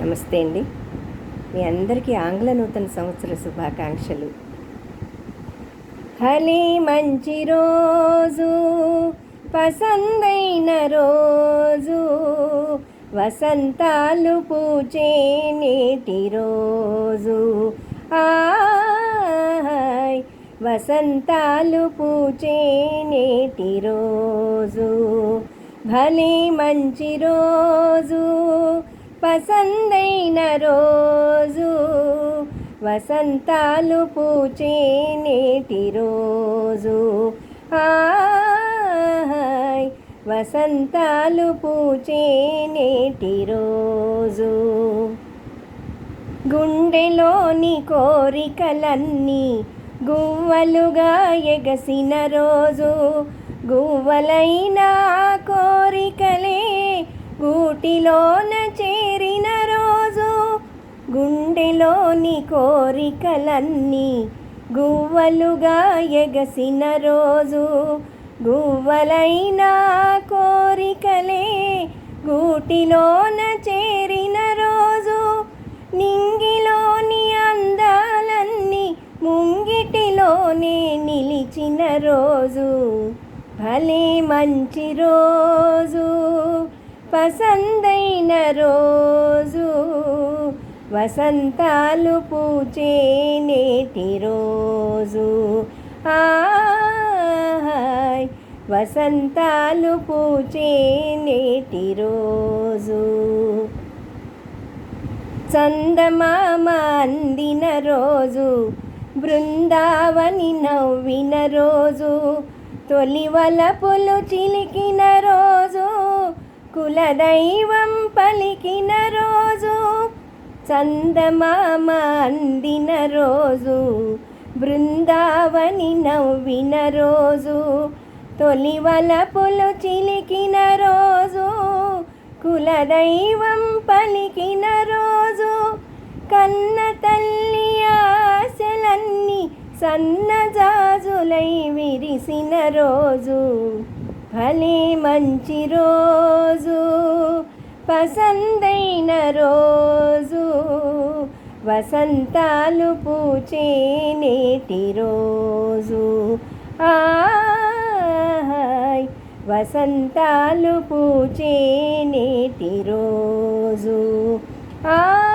నమస్తే అండి. మీ అందరికీ ఆంగ్ల నూతన సంవత్సర శుభాకాంక్షలు. హలి మంచి రోజు పసందైన రోజు వసంతాలు పూచే నేటి రోజు. ఆయ్ వసంతాలు పూచే నేటి రోజు. భలే మంచి రోజు పసందైన రోజు వసంతాలు పూచే నేటి రోజు. ఆయ్ వసంతాలు పూచే నేటి రోజు. గుండెలోని కోరికలన్నీ గువ్వలుగా ఎగసిన రోజు. గువ్వలైన కోరికలే గూటిలోన చేరిన రోజు గుండెలోని కోరికలన్నీ గువ్వలుగా ఎగసిన రోజు. గువ్వలైన కోరికలే గూటిలోన చేరిన రోజు. నింగిలోని అందాలన్నీ ముంగిటిలోనే నిలిచిన రోజు. భలే మంచి రోజు. పసందైన రోజు వసంతాలు పూచే నేటి రోజు. హాయ్ వసంతాలు పూచే నేటి రోజు. చందమామ అందిన రోజు బృందావని నవ్విన రోజు తొలి వలపులు చిలికిన కులదైవం పలికిన రోజు చందమామ అందిన రోజు బృందావని నవ్విన రోజు తొలి వలపులు చిలికిన రోజు కులదైవం పలికిన రోజు కన్న తల్లి ఆశలన్నీ సన్నజాజులై విరిసిన రోజు భలే మంచి రోజు. పసందైన రోజు వసంతాలు పూచే నేటి రోజు. ఆహాయ్ వసంతాలు పూచే నేటి రోజు. ఆ